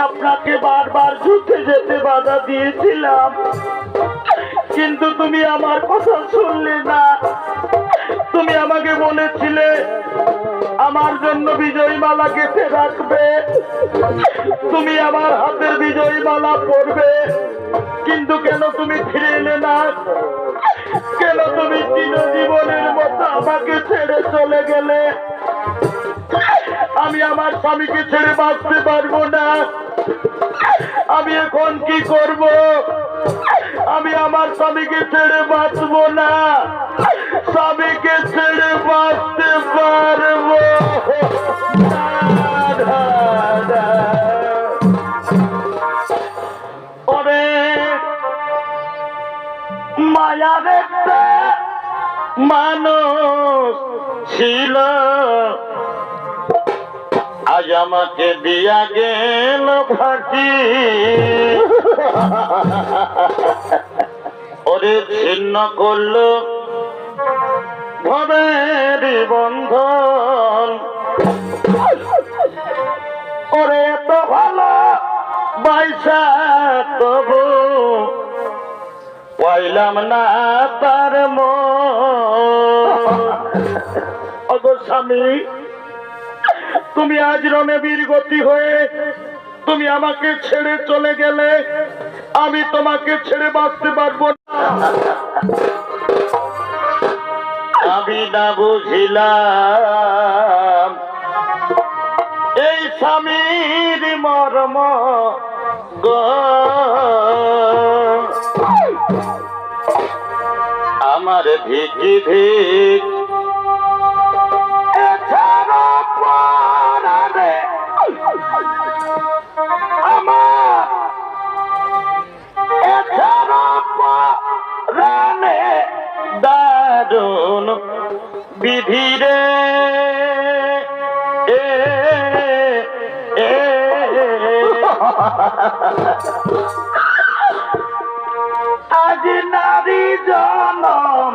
আপনাকে বারবার যুদ্ধে যেতে বাধা দিয়েছিলাম। কিন্তু তুমি আমার কথা শুনলে না। তুমি আমাকে বলেছিলে, আমার জন্য বিজয়ী মালা গেঁথে রাখবে। তুমি আমার হাতের বিজয়ী মালা পরবে। কিন্তু কেন তুমি ফিরে এলে না? কেন তুমি চিরজীবনের মতো আমাকে ছেড়ে চলে গেলে? আমি আমার স্বামীকে ছেড়ে বাঁচতে পারব না। আমি এখন কি করব? আমি আমার স্বামীকে ছেড়ে বাঁচবো না। স্বামীকে ছেড়ে বাঁচতে পারব। মায়ার একটা মানুষ ছিল। আজ আমাকে দিয়া গেল ফাঁকি। ওরে ছিন্ন করল ভবের বন্ধন। ওরে এত ভালো বাইসা তবু পাইলাম না তার মগ স্বামী তুমি আজ রণে বীর গতি হয়ে তুমি আমাকে ছেড়ে চলে গেলে, আমি তোমাকে ছেড়ে বাঁচতে পারব না। আমি না বুঝিলাম, এই স্বামীর মর্ম গো। আমার ভিকি ভিক দারুণ বিধিরে এ আজ নারী জনম।